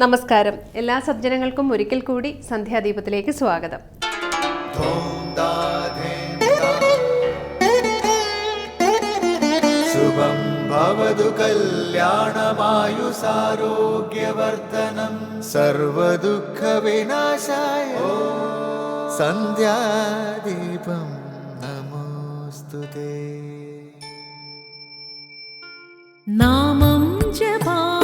നമസ്കാരം. എല്ലാ സജ്ജനങ്ങൾക്കും ഒരിക്കൽ കൂടി സന്ധ്യാദീപത്തിലേക്ക് സ്വാഗതം. ശുഭം ഭവതു കല്യാണമായുസാരോഗ്യവർദ്ധനം. സർവദുഃഖവിനാശായ സന്ധ്യാദീപം നമോസ്തുതേ. നാമം ജപായനം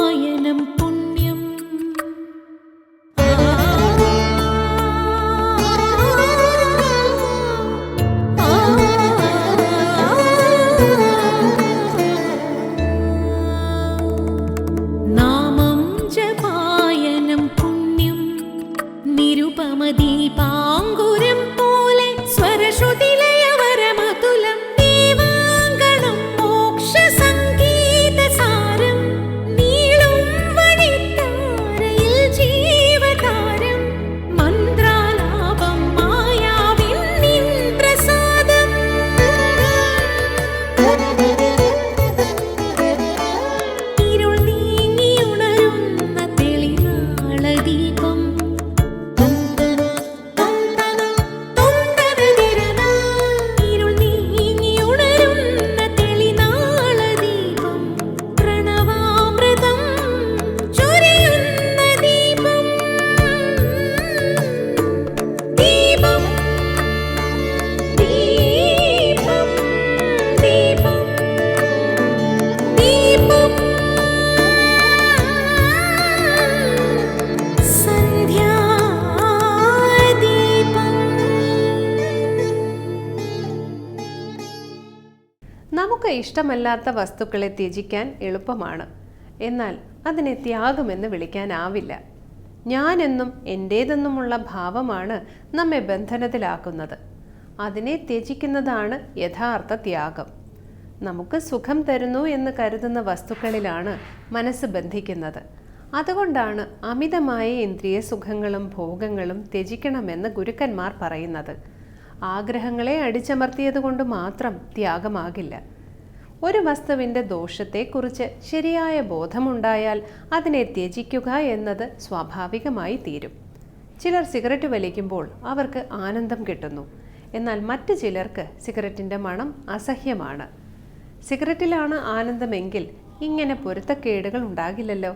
ഇഷ്ടമല്ലാത്ത വസ്തുക്കളെ ത്യജിക്കാൻ എളുപ്പമാണ്. എന്നാൽ അതിനെ ത്യാഗമെന്ന് വിളിക്കാനാവില്ല. ഞാനെന്നും എന്റേതെന്നുമുള്ള ഭാവമാണ് നമ്മെ ബന്ധനത്തിലാക്കുന്നത്. അതിനെ ത്യജിക്കുന്നതാണ് യഥാർത്ഥ ത്യാഗം. നമുക്ക് സുഖം തരുന്നു എന്ന് കരുതുന്ന വസ്തുക്കളിലാണ് മനസ്സ് ബന്ധിക്കുന്നത്. അതുകൊണ്ടാണ് അമിതമായ ഇന്ദ്രിയ സുഖങ്ങളും ഭോഗങ്ങളും ത്യജിക്കണമെന്ന് ഗുരുക്കന്മാർ പറയുന്നത്. ആഗ്രഹങ്ങളെ അടിച്ചമർത്തിയതുകൊണ്ട് മാത്രം ത്യാഗമാകില്ല. ഒരു വസ്തുവിന്റെ ദോഷത്തെക്കുറിച്ച് ശരിയായ ബോധമുണ്ടായാൽ അതിനെ ത്യജിക്കുക എന്നത് സ്വാഭാവികമായി തീരും. ചിലർ സിഗരറ്റ് വലിക്കുമ്പോൾ അവർക്ക് ആനന്ദം കിട്ടുന്നു. എന്നാൽ മറ്റു ചിലർക്ക് സിഗരറ്റിന്റെ മണം അസഹ്യമാണ്. സിഗരറ്റിലാണ് ആനന്ദമെങ്കിൽ ഇങ്ങനെ പൊരുത്തക്കേടുകൾ ഉണ്ടാകില്ലല്ലോ.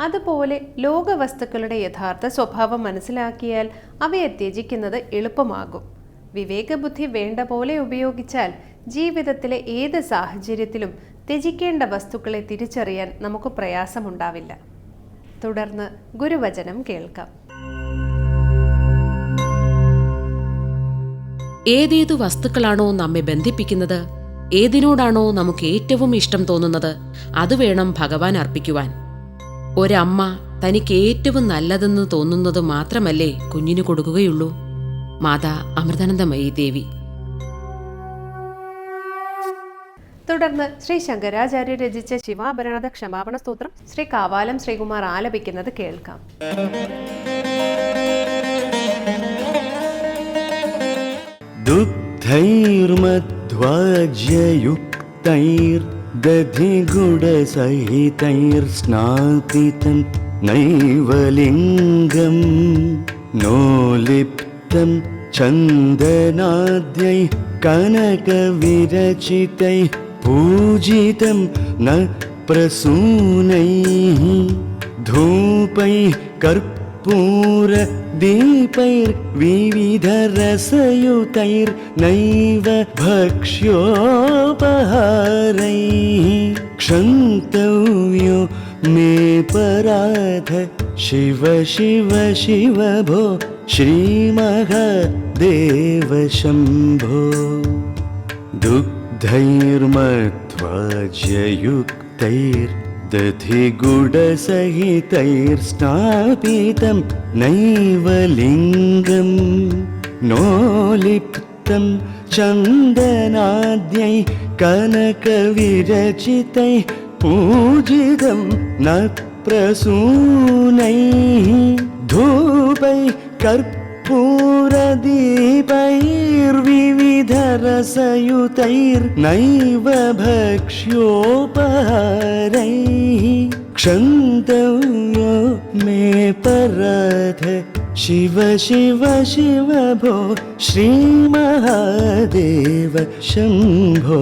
അതുപോലെ ലോകവസ്തുക്കളുടെ യഥാർത്ഥ സ്വഭാവം മനസ്സിലാക്കിയാൽ അവയെ ത്യജിക്കുന്നത് എളുപ്പമാകും. വിവേകബുദ്ധി വേണ്ട പോലെ ഉപയോഗിച്ചാൽ ജീവിതത്തിലെ ഏത് സാഹചര്യത്തിലും ത്യജിക്കേണ്ട വസ്തുക്കളെ തിരിച്ചറിയാൻ നമുക്ക് പ്രയാസമുണ്ടാവില്ല. തുടർന്ന് ഗുരുവചനം കേൾക്കാം. ഏതേതു വസ്തുക്കളാണോ നമ്മെ ബന്ധിപ്പിക്കുന്നത് ഏതിനോടാണോ നമുക്ക് ഏറ്റവും ഇഷ്ടം തോന്നുന്നത് അത് വേണം ഭഗവാൻ അർപ്പിക്കുവാൻ. ഒരമ്മ തനിക്ക് ഏറ്റവും നല്ലതെന്ന് തോന്നുന്നത് മാത്രമല്ലേ കുഞ്ഞിന് കൊടുക്കുകയുള്ളൂ. മാതാ അമൃതാനന്ദമയി ദേവി. തുടർന്ന് ശ്രീ ശങ്കരാചാര്യ രചിച്ച ശിവാഭരണത ക്ഷമാപണ സ്തോത്രം ശ്രീ കാവാലം ശ്രീകുമാർ ആലപിക്കുന്നത് കേൾക്കാം. ദുഗ്ധൈർമധ്വജയുക്തൈർദധിഗുഡസഹിതൈർസ്നാപിതം നൈവലിംഗം चन्दनाद्यैः कनकविरचितैः पूजितं न प्रसूनैः। धूपैः कर्पूरदीपैर्विविधरसयुतैर्नैव भक्ष्योपहारैः। क्षन्तव्यो मे पराध शिव शिव शिव भो श्रीमहादेव शम्भो दुग्धैर्मध्वजयुक्तैर्दधिगुडसहितैर्स्नापितं नैव लिङ्गं नो लिप्तं चन्दनाद्यैः कनकविरचितैः पूजितं न प्रसूनैः धूपैः कर्पूरदीपैर्विविधरसयुतैर्नैव भक्ष्योपहारैः क्षन्तव्यो मे पराध शिव शिव शिव भो श्रीमहादेव शम्भो।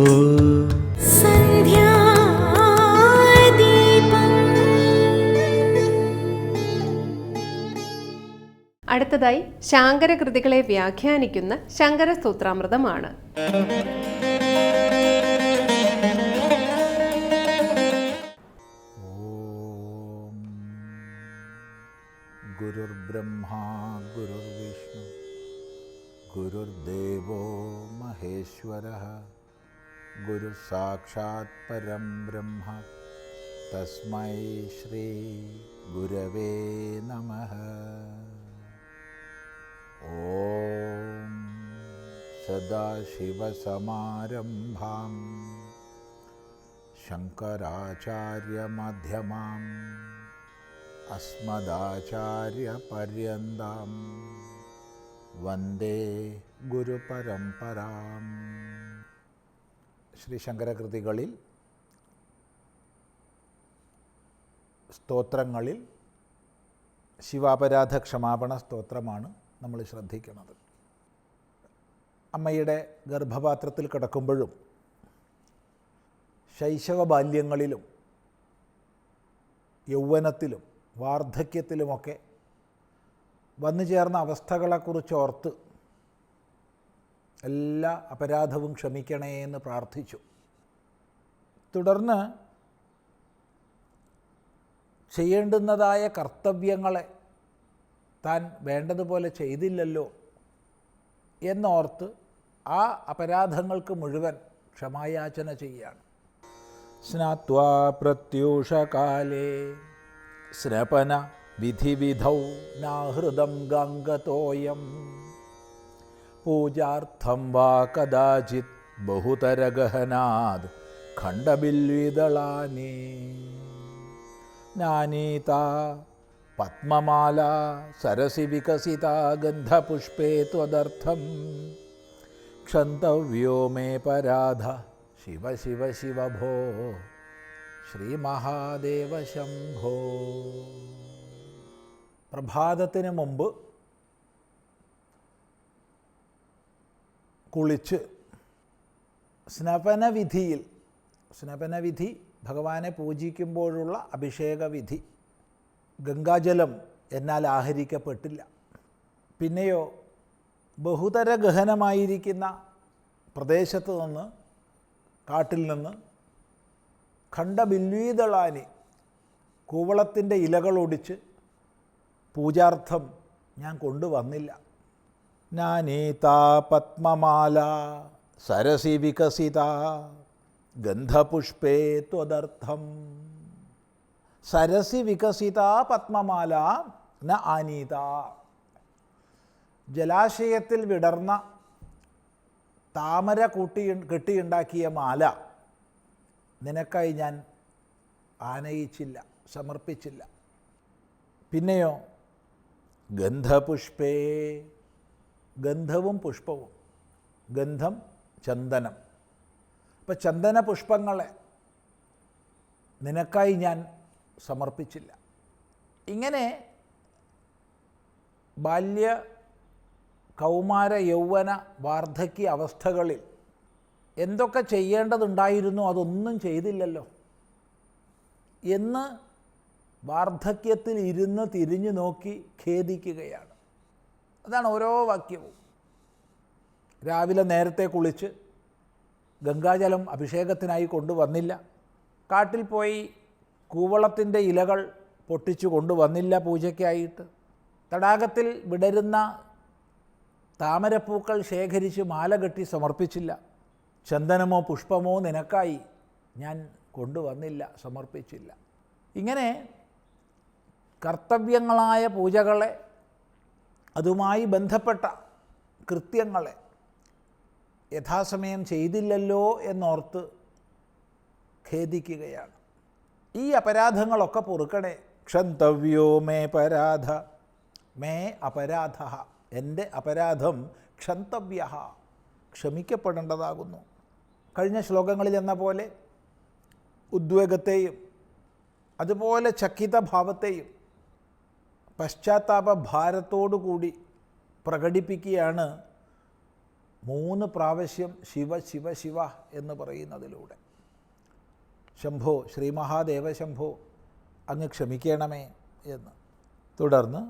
അടുത്തതായി ശാങ്കരകൃതികളെ വ്യാഖ്യാനിക്കുന്ന ശങ്കരസൂത്രാമൃതമാണ് ഗുരുർബ്രഹ്മാ ഗുരുർവിഷ്ണു ഗുരുദേവോ മഹേശ്വര ഗുരു സാക്ഷാത് പരം ബ്രഹ്മ തസ്മൈ ശ്രീ ഗുരവേ നമ. ॐ सदाशिवसमारम्भाम् शङ्कराचार्यमध्यमाम् अस्मदाचार्यपर्यन्तां വന്ദേ ഗുരുപരമ്പരാം ശ്രീ ശങ്കരകൃതികളിൽ സ്തോത്രങ്ങളിൽ ശിവാപരാധ ക്ഷമാപണ സ്തോത്രമാണ് നമ്മൾ ശ്രദ്ധിക്കുന്നത്. അമ്മയുടെ ഗർഭപാത്രത്തിൽ കിടക്കുമ്പോഴും ശൈശവ ബാല്യങ്ങളിലും യൗവനത്തിലും വാർദ്ധക്യത്തിലുമൊക്കെ വന്നു ചേർന്ന അവസ്ഥകളെക്കുറിച്ച് ഓർത്ത് എല്ലാ അപരാധവും ക്ഷമിക്കണേ എന്ന് പ്രാർത്ഥിച്ചു. തുടർന്ന് ചെയ്യേണ്ടുന്നതായ കർത്തവ്യങ്ങളെ താൻ വേണ്ടതുപോലെ ചെയ്തില്ലല്ലോ എന്നോർത്ത് ആ അപരാധങ്ങൾക്ക് മുഴുവൻ ക്ഷമായാചന ചെയ്യുകയാണ്. സ്നാത്വാ പ്രത്യൂഷകാലേ സ്നപന വിധിവിധൗ നാഹൃദം ഗംഗതോയം. പൂജാർത്ഥം വാ കദാചിത് ബഹുതരഗഹനാദ് ഖണ്ഡബില്വിദളാനി നാനീത പത്മമാലാ സരസി വികസിത ഗന്ധപുഷ്പേ ത്വദർത്ഥം. ക്ഷന്തവ്യോ മേ പരാധ. ശിവ ശിവ ശിവ ഭോ. ശ്രീമഹാദേവ ശംഭോ. പ്രഭാതത്തിന് മുമ്പ് കുളിച്ച് സ്നപനവിധിയിൽ സ്നപനവിധി ഭഗവാനെ പൂജിക്കുമ്പോഴുള്ള അഭിഷേകവിധി ഗംഗാജലം എന്നാൽ ആഹരിക്കപ്പെട്ടില്ല. പിന്നെയോ ബഹുതര ഗഹനമായിരിക്കുന്ന പ്രദേശത്ത് നിന്ന് കാട്ടിൽ നിന്ന് ഖണ്ഡബില്വീതളാനി കൂവളത്തിന്റെ ഇലകൾ ഒടിച്ച് പൂജാർത്ഥം ഞാൻ കൊണ്ടുവന്നില്ല. നാനീതാ പത്മമാല സരസി വികസിത ഗന്ധപുഷ്പേ ത്വദർത്ഥം. സരസി വികസിത പത്മമാല ന ആനീത. ജലാശയത്തിൽ വിടർന്ന താമര കൂട്ടി കെട്ടിയുണ്ടാക്കിയ മാല നിനക്കായി ഞാൻ ആനയിച്ചില്ല സമർപ്പിച്ചില്ല. പിന്നെയോ ഗന്ധപുഷ്പേ ഗന്ധവും പുഷ്പവും ഗന്ധം ചന്ദനം. അപ്പം ചന്ദന പുഷ്പങ്ങളെ നിനക്കായി ഞാൻ സമർപ്പിച്ചില്ല. ഇങ്ങനെ ബാല്യ കൗമാര യൗവന വാർദ്ധക്യ അവസ്ഥകളിൽ എന്തൊക്കെ ചെയ്യേണ്ടതുണ്ടായിരുന്നു അതൊന്നും ചെയ്തില്ലല്ലോ. എന്ന് വാർദ്ധക്യത്തിൽ ഇരുന്ന് തിരിഞ്ഞു നോക്കി ഖേദിക്കുകയാണ്. അതാണ് ഓരോ വാക്യവും. രാവിലെ നേരത്തെ കുളിച്ച് ഗംഗാജലം അഭിഷേകത്തിനായി കൊണ്ടുവന്നില്ല. കാട്ടിൽ പോയി കൂവളത്തിന്റെ ഇലകൾ പൊട്ടിച്ചു കൊണ്ടുവന്നില്ല പൂജയ്ക്കായിട്ട്. തടാകത്തിൽ വിടരുന്ന താമരപ്പൂക്കൾ ശേഖരിച്ച് മാല കെട്ടി സമർപ്പിച്ചില്ല. ചന്ദനമോ പുഷ്പമോ നിനക്കായി ഞാൻ കൊണ്ടുവന്നില്ല സമർപ്പിച്ചില്ല. ഇങ്ങനെ കർത്തവ്യങ്ങളായ പൂജകളെ അതുമായി ബന്ധപ്പെട്ട കൃത്യങ്ങളെ യഥാസമയം ചെയ്തില്ലല്ലോ എന്നോർത്ത് ഖേദിക്കുകയാണ്. ഈ അപരാധങ്ങളൊക്കെ പൊറുക്കണേ. ക്ഷന്തവ്യോ മേ പരാധ. മേ അപരാധ. എന്റെ അപരാധം ക്ഷന്തവ്യ. ക്ഷമിക്കപ്പെടേണ്ടതാകുന്നു. കഴിഞ്ഞ ശ്ലോകങ്ങളിൽ എന്ന പോലെ ഉദ്വേഗത്തെയും അതുപോലെ ചക്കിത ഭാവത്തെയും പശ്ചാത്താപ ഭാരത്തോടുകൂടി പ്രകടിപ്പിക്കുകയാണ് മൂന്ന് പ്രാവശ്യം ശിവ ശിവ ശിവ എന്ന് പറയുന്നതിലൂടെ. ശംഭോ ശ്രീ മഹാദേവ ശംഭോ അങ്ങ് ക്ഷമിക്കണമേ എന്ന്. തുടർന്ന്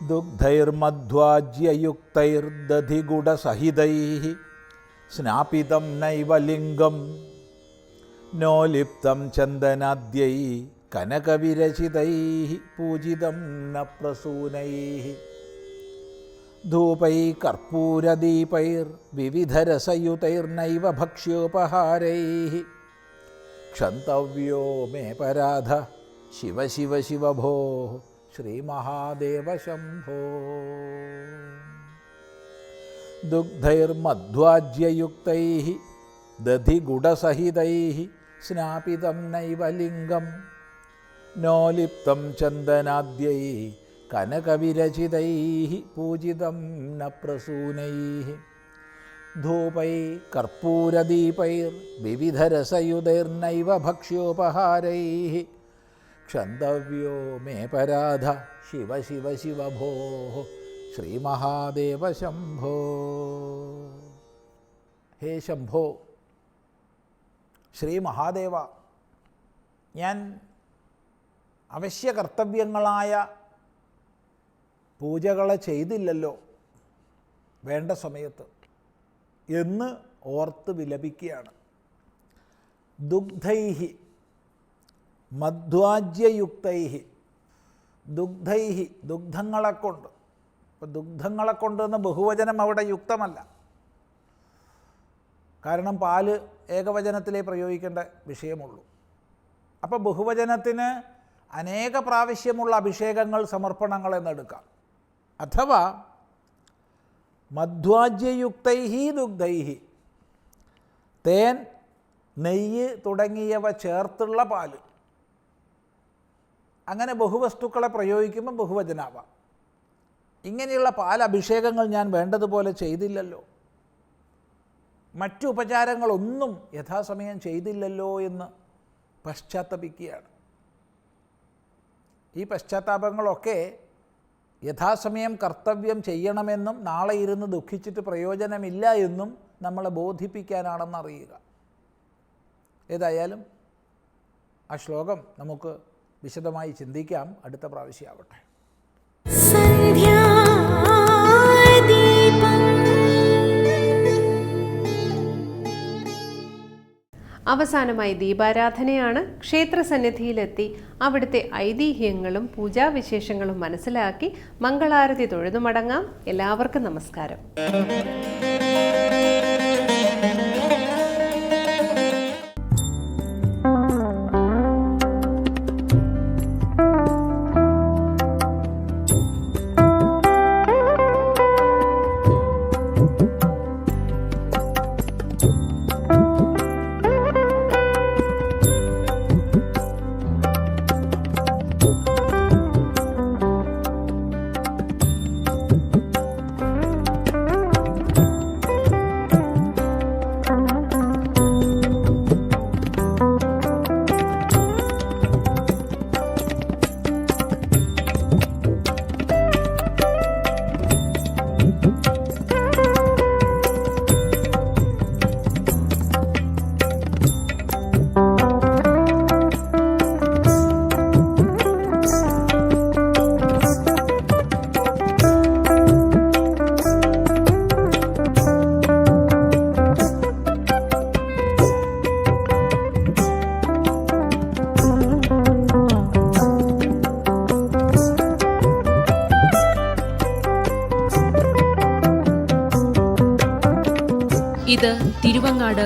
ദുഗ്ധൈർമധ്വാജ്യയുക്തൈർദധിഗുഡസഹിതൈ സ്നാപിതം നൈവ ലിംഗം നോലിപ്തം ചന്ദനാദ്യൈ കനകവിരചിതൈ പൂജിതം ന പ്രസൂനൈ ധൂപൈ കർപ്പൂരദീപൈർവിവിധരസയുതൈർനൈവ ഭക്ഷ്യോപഹാരൈ क्षन्तव्यो मे पराध। शिव शिव शिव भो। श्रीमहादेव शम्भो दुग्धैर्मध्वाज्ययुक्तैः, दधिगुडसहितैः स्नापितं नैव लिङ्गं नोलिप्तं चन्दनाद्यैः, कनकविरचितैः पूजितं न प्रसूनैः धूपै कर्पूरदीपैर्विविधरसयुधैर्नैव भक्ष्योपहारैः क्षन्तव्यो मे पराध शिव शिव शिव भोः ശ്രീമഹാദേവ ശംഭോ ഹേ ശംഭോ ശ്രീ മഹാദേവ ഞാൻ അവശ്യ കർത്തവ്യങ്ങളായ പൂജകളെ ചെയ്തില്ലല്ലോ വേണ്ട സമയത്ത് എന്ന് ഓർത്ത് വിലപിക്കുകയാണ്. ദുഗ്ധൈഹി മധ്വാജ്യയുക്തൈഹി ദുഗ്ധൈഹി ദുഗ്ധങ്ങളെ കൊണ്ട് ഇപ്പം ദുഗ്ധങ്ങളെ കൊണ്ട് എന്ന ബഹുവചനം അവിടെ യുക്തമല്ല. കാരണം പാൽ ഏകവചനത്തിലേ പ്രയോഗിക്കേണ്ട വിഷയമുള്ളൂ. അപ്പോൾ ബഹുവചനത്തിന് അനേക പ്രാവശ്യമുള്ള അഭിഷേകങ്ങൾ സമർപ്പണങ്ങൾ എന്നെടുക്കാം. അഥവാ മധ്വാജ്യയുക്തൈഹി ദുഗ്ധൈഹി. തേൻ നെയ്യ് തുടങ്ങിയവ ചേർത്തുള്ള പാൽ. അങ്ങനെ ബഹുവസ്തുക്കളെ പ്രയോഗിക്കുമ്പോൾ ബഹുവചനാവാം. ഇങ്ങനെയുള്ള പാൽ അഭിഷേകങ്ങൾ ഞാൻ വേണ്ടതുപോലെ ചെയ്തില്ലല്ലോ. മറ്റു ഉപചാരങ്ങളൊന്നും യഥാസമയം ചെയ്തില്ലല്ലോ എന്ന് പശ്ചാത്തപിക്കുകയാണ്. ഈ പശ്ചാത്താപങ്ങളൊക്കെ യഥാസമയം കർത്തവ്യം ചെയ്യണമെന്നും നാളെ ഇരുന്ന് ദുഃഖിച്ചിട്ട് പ്രയോജനമില്ല എന്നും നമ്മളെ ബോധിപ്പിക്കാനാണെന്ന് അറിയുക ഏതായാലും ആ ശ്ലോകം നമുക്ക് വിശദമായി ചിന്തിക്കാം. അടുത്ത പ്രാവശ്യമാവട്ടെ അവസാനമായി ദീപാരാധനയാണ് ക്ഷേത്രസന്നിധിയിലെത്തി അവിടുത്തെ ഐതിഹ്യങ്ങളും പൂജാവിശേഷങ്ങളും മനസ്സിലാക്കി മംഗളാരതി തൊഴുതു മടങ്ങാം എല്ലാവർക്കും നമസ്കാരം.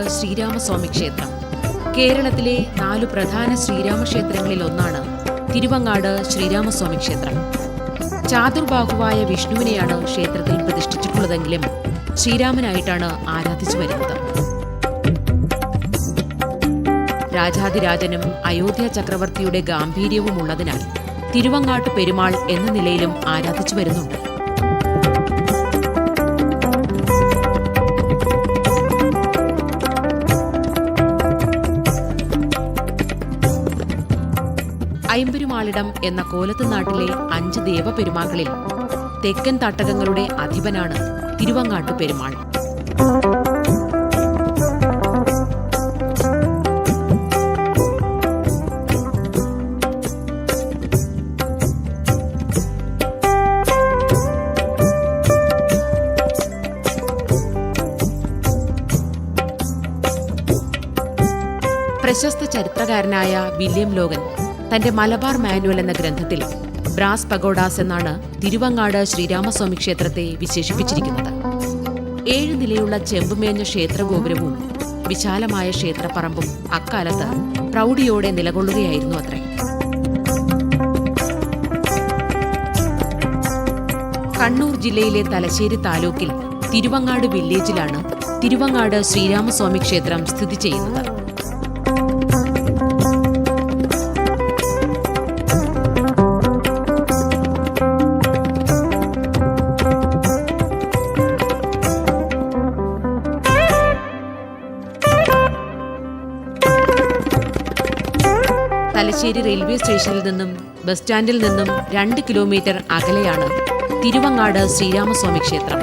ശ്രീരാമസ്വാമി ക്ഷേത്രം. കേരളത്തിലെ നാലു പ്രധാന ശ്രീരാമക്ഷേത്രങ്ങളിൽ ഒന്നാണ് തിരുവങ്ങാട് ശ്രീരാമസ്വാമി ക്ഷേത്രം. ചാതുർബാഹുവായ വിഷ്ണുവിനെയാണ് ക്ഷേത്രത്തിൽ പ്രതിഷ്ഠിച്ചിട്ടുള്ളതെങ്കിലും ശ്രീരാമനായിട്ടാണ് ആരാധിച്ചു വരുന്നത്. രാജാതിരാജനും അയോധ്യ ചക്രവർത്തിയുടെ ഗാംഭീര്യവും ഉള്ളതിനാൽ തിരുവങ്ങാട്ട് പെരുമാൾ എന്ന നിലയിലും ആരാധിച്ചു വരുന്നുണ്ട്. തിരുമാളിടം എന്ന കോലത്ത് നാട്ടിലെ അഞ്ച് ദേവപെരുമാക്കളിൽ തെക്കൻ തട്ടകങ്ങളുടെ അധിപനാണ് തിരുവങ്ങാട്ടു പെരുമാൾ. പ്രശസ്ത ചരിത്രകാരനായ വില്യം ലോഗൻ തന്റെ മലബാർ മാനുവൽ എന്ന ഗ്രന്ഥത്തിൽ ബ്രാസ് പഗോഡാസ് എന്നാണ് തിരുവങ്ങാട് ശ്രീരാമസ്വാമി ക്ഷേത്രത്തെ വിശേഷിപ്പിച്ചിരിക്കുന്നത്. ഏഴ് നിലയുള്ള ചെമ്പുമേഞ്ഞ ക്ഷേത്രഗോപുരവും വിശാലമായ ക്ഷേത്രപ്പറമ്പും അക്കാലത്ത് പ്രൗഢിയോടെ നിലകൊള്ളുകയായിരുന്നു അത്രേ. കണ്ണൂർ ജില്ലയിലെ തലശ്ശേരി താലൂക്കിൽ തിരുവങ്ങാട് വില്ലേജിലാണ് തിരുവങ്ങാട് ശ്രീരാമസ്വാമി ക്ഷേത്രം സ്ഥിതി ചെയ്യുന്നത്. തലശ്ശേരി റെയിൽവേ സ്റ്റേഷനിൽ നിന്നും ബസ് സ്റ്റാൻഡിൽ നിന്നും രണ്ട് കിലോമീറ്റർ അകലെയാണ് തിരുവങ്ങാട് ശ്രീരാമസ്വാമി ക്ഷേത്രം.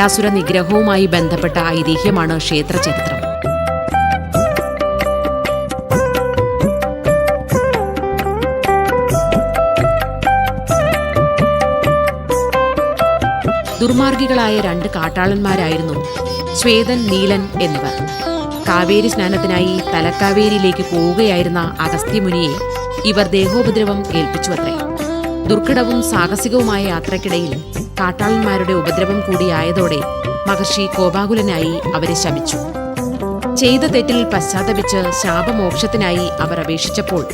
ഖരാസുര നിഗ്രഹവുമായി ബന്ധപ്പെട്ട ഐതിഹ്യമാണ് ക്ഷേത്ര ചരിത്രം ദുർമാർഗികളായ രണ്ട് കാട്ടാളന്മാരായിരുന്നു ശ്വേതൻ നീലൻ എന്നിവർ. കാവേരി സ്നാനത്തിനായി തലക്കാവേരിയിലേക്ക് പോവുകയായിരുന്ന അഗസ്ത്യമുനിയെ ഇവർ ദേഹോപദ്രവം ഏൽപ്പിച്ചുവത്രേ. ദുർഘടവും സാഹസികവുമായ യാത്രക്കിടയിൽ കാട്ടാളന്മാരുടെ ഉപദ്രവം കൂടിയായതോടെ മഹർഷി കോപാകുലനായി അവരെ ശപിച്ചു ചെയ്ത തെറ്റിൽ പശ്ചാത്തപിച്ച് ശാപമോക്ഷത്തിനായി അവർ അപേക്ഷിച്ചപ്പോൾ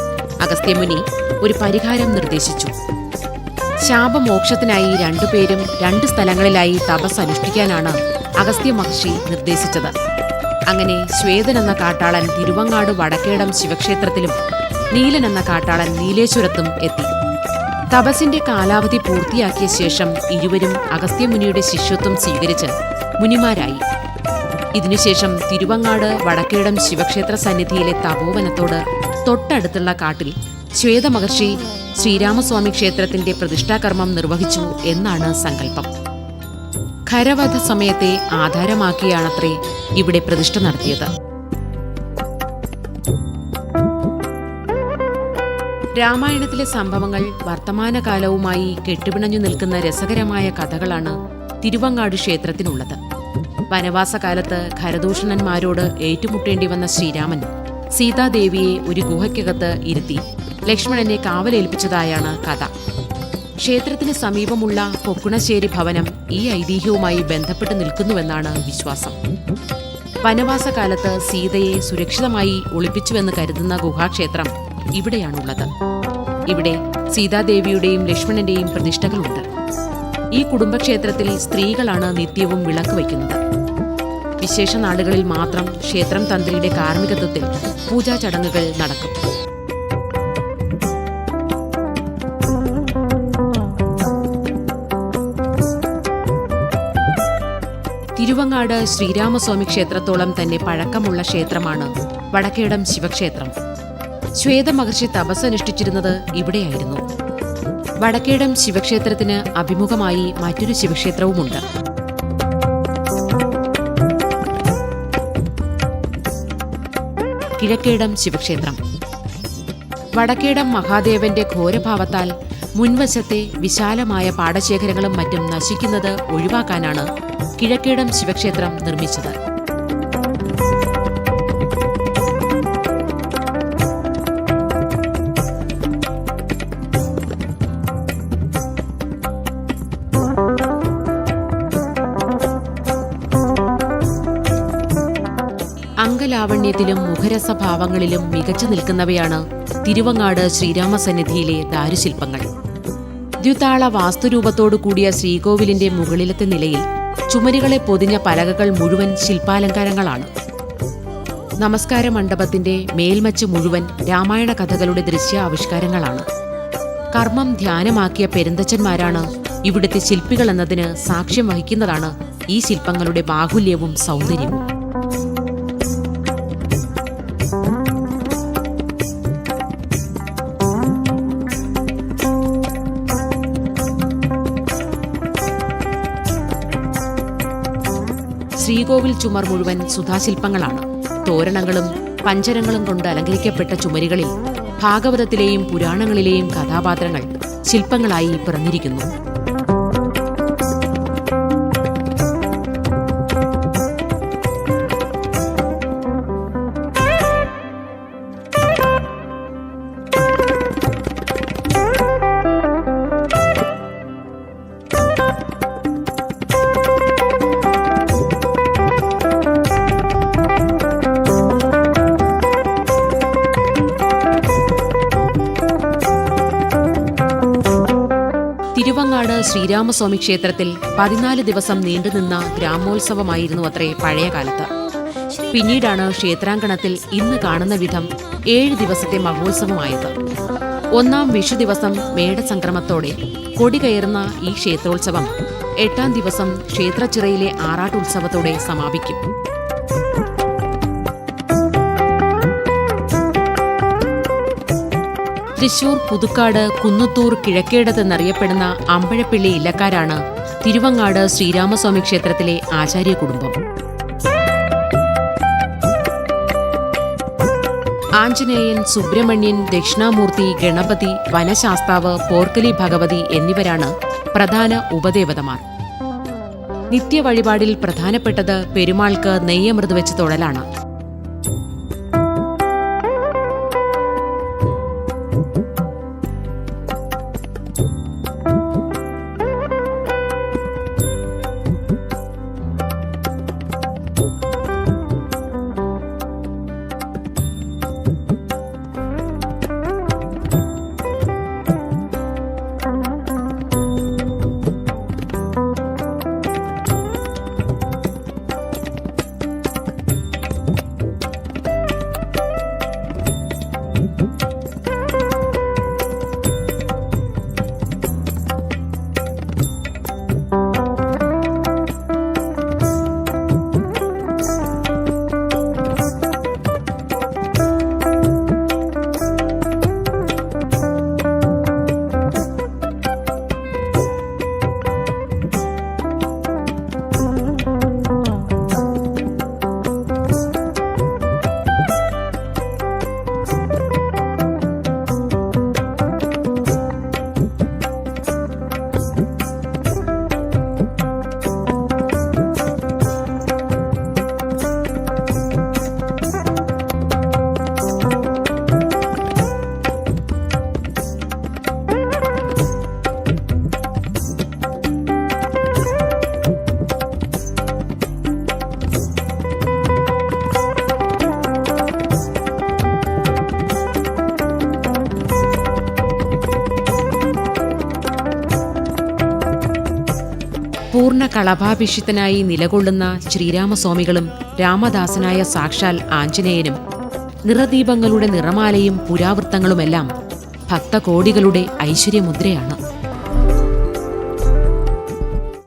അഗസ്ത്യമുനി ഒരു പരിഹാരം നിർദ്ദേശിച്ചു. ശാപമോക്ഷത്തിനായി രണ്ടുപേരും രണ്ട് സ്ഥലങ്ങളിലായി തപസ് അനുഷ്ഠിക്കാനാണ് അഗസ്ത്യ മഹർഷി നിർദ്ദേശിച്ചത്. അങ്ങനെ ശ്വേതൻ എന്ന കാട്ടാളൻ തിരുവങ്ങാട് വടക്കേടം ശിവക്ഷേത്രത്തിലും നീലൻ എന്ന കാട്ടാളൻ നീലേശ്വരത്തും എത്തി. തപസിന്റെ കാലാവധി പൂർത്തിയാക്കിയ ശേഷം ഇരുവരും അഗസ്ത്യമുനിയുടെ ശിഷ്യത്വം സ്വീകരിച്ച് മുനിമാരായി. ഇതിനുശേഷം തിരുവങ്ങാട് വടക്കേടം ശിവക്ഷേത്ര സന്നിധിയിലെ തപോവനത്തോട് തൊട്ടടുത്തുള്ള കാട്ടിൽ ശ്വേതമഹർഷി ശ്രീരാമസ്വാമി ക്ഷേത്രത്തിന്റെ പ്രതിഷ്ഠാകർമ്മം നിർവഹിച്ചു എന്നാണ് സങ്കല്പം. ഖരവധ സമയത്തെ ആധാരമാക്കിയാണത്രേ ഇവിടെ പ്രതിഷ്ഠ നടത്തിയത്. രാമായണത്തിലെ സംഭവങ്ങൾ വർത്തമാനകാലവുമായി കെട്ടുപിണഞ്ഞു നിൽക്കുന്ന രസകരമായ കഥകളാണ് തിരുവങ്ങാട് ക്ഷേത്രത്തിനുള്ളത്. വനവാസകാലത്ത് ഖരദൂഷണന്മാരോട് ഏറ്റുമുട്ടേണ്ടി വന്ന ശ്രീരാമൻ സീതാദേവിയെ ഒരു ഗുഹയ്ക്കകത്ത് ഇരുത്തി ലക്ഷ്മണനെ കാവലേൽപ്പിച്ചതായാണ് കഥ. ക്ഷേത്രത്തിന് സമീപമുള്ള പൊക്കുണശ്ശേരി ഭവനം ഈ ഐതിഹ്യവുമായി ബന്ധപ്പെട്ട് നിൽക്കുന്നുവെന്നാണ് വിശ്വാസം. വനവാസകാലത്ത് സീതയെ സുരക്ഷിതമായി ഒളിപ്പിച്ചുവെന്ന് കരുതുന്ന ഗുഹാക്ഷേത്രം ഇവിടെയാണുള്ളത്. ഇവിടെ സീതാദേവിയുടെയും ലക്ഷ്മണന്റെയും പ്രതിഷ്ഠകളുണ്ട്. ഈ കുടുംബക്ഷേത്രത്തിൽ സ്ത്രീകളാണ് നിത്യവും വിളക്ക് വയ്ക്കുന്നത്. വിശേഷ നാടുകളിൽ മാത്രം ക്ഷേത്രം തന്ത്രിയുടെ കാർമ്മികത്വത്തിൽ പൂജാ ചടങ്ങുകൾ നടക്കും. തിരുവങ്ങാട് ശ്രീരാമസ്വാമി ക്ഷേത്രത്തോളം തന്നെ പഴക്കമുള്ള ക്ഷേത്രമാണ് വടക്കേടം ശിവക്ഷേത്രം. ശ്വേതമഹർഷി തപസ്സനുഷ്ഠിച്ചിരുന്നത് ഇവിടെയായിരുന്നു. വടക്കേടം ശിവക്ഷേത്രത്തിന് അഭിമുഖമായി മറ്റൊരു ശിവക്ഷേത്രവുമുണ്ട്. കിഴക്കേടം ശിവക്ഷേത്രം. വടക്കേടം മഹാദേവന്റെ ഘോരഭാവത്താൽ മുൻവശത്തെ വിശാലമായ പാടശേഖരങ്ങളും മറ്റും നശിക്കുന്നത് ഒഴിവാക്കാനാണ് കിഴക്കേടം ശിവക്ഷേത്രം നിർമ്മിച്ചത്. ദേഹലാവണ്യത്തിലും മുഖരസഭാവങ്ങളിലും മികച്ചു നിൽക്കുന്നവയാണ് തിരുവങ്ങാട് ശ്രീരാമസന്നിധിയിലെ ദാരുശില്പങ്ങൾ. ദ്വിതാള വാസ്തുരൂപത്തോടു കൂടിയ ശ്രീകോവിലിന്റെ മുകളിലത്തെ നിലയിൽ ചുമരുകളെ പൊതിഞ്ഞ പലകകൾ മുഴുവൻ ശില്പാലങ്കാരങ്ങളാണ്. നമസ്കാര മണ്ഡപത്തിന്റെ മേൽമച്ച് മുഴുവൻ രാമായണ കഥകളുടെ ദൃശ്യ ആവിഷ്കാരങ്ങളാണ്. കർമ്മം ധ്യാനമാക്കിയ പെരുന്തച്ചന്മാരാണ് ഇവിടുത്തെ ശില്പികൾ എന്നതിന് സാക്ഷ്യം വഹിക്കുന്നതാണ് ഈ ശില്പങ്ങളുടെ ബാഹുല്യവും സൗന്ദര്യവും. ശ്രീകോവിൽ ചുമർ മുഴുവൻ സുധാശില്പങ്ങളാണ്. തോരണങ്ങളും പഞ്ചരങ്ങളും കൊണ്ട് അലങ്കരിക്കപ്പെട്ട ചുമരുകളിൽ ഭാഗവതത്തിലെയും പുരാണങ്ങളിലെയും കഥാപാത്രങ്ങൾ ശില്പങ്ങളായി പിറന്നിരിക്കുന്നു. ശ്രീരാമസ്വാമി ക്ഷേത്രത്തിൽ പതിനാല് ദിവസം നീണ്ടുനിന്ന ഗ്രാമോത്സവമായിരുന്നു അത്രേ പഴയ കാലത്ത്. പിന്നീടാണ് ക്ഷേത്രാങ്കണത്തിൽ ഇന്ന് കാണുന്ന വിധം ഏഴ് ദിവസത്തെ മഹോത്സവമായത്. ഒന്നാം വിഷു ദിവസം മേടസംക്രമത്തോടെ കൊടി കയറുന്ന ഈ ക്ഷേത്രോത്സവം എട്ടാം ദിവസം ക്ഷേത്രച്ചിറയിലെ ആറാട്ടുത്സവത്തോടെ സമാപിക്കും. തൃശൂർ പുതുക്കാട് കുന്നത്തൂർ കിഴക്കേടത്ത് എന്നറിയപ്പെടുന്ന അമ്പഴപ്പിള്ളി ഇല്ലക്കാരാണ് തിരുവങ്ങാട് ശ്രീരാമസ്വാമി ക്ഷേത്രത്തിലെ ആചാര്യ കുടുംബം. ആഞ്ജനേയൻ സുബ്രഹ്മണ്യൻ ദക്ഷിണാമൂർത്തി ഗണപതി വനശാസ്താവ് പോർക്കലി ഭഗവതി എന്നിവരാണ് പ്രധാന ഉപദേവതമാർ. നിത്യവഴിപാടിൽ പ്രധാനപ്പെട്ടത് പെരുമാൾക്ക് നെയ്യമൃത് വെച്ച് തൊഴലാണ്. കളഭാഭിഷിക്തനായി നിലകൊള്ളുന്ന ശ്രീരാമസ്വാമികളും രാമദാസനായ സാക്ഷാൽ ആഞ്ജനേയനും നിറദീപങ്ങളുടെ നിറമാലയും പുരാവൃത്തങ്ങളുമെല്ലാം ഭക്തകോടികളുടെ ഐശ്വര്യമുദ്രയാണ്.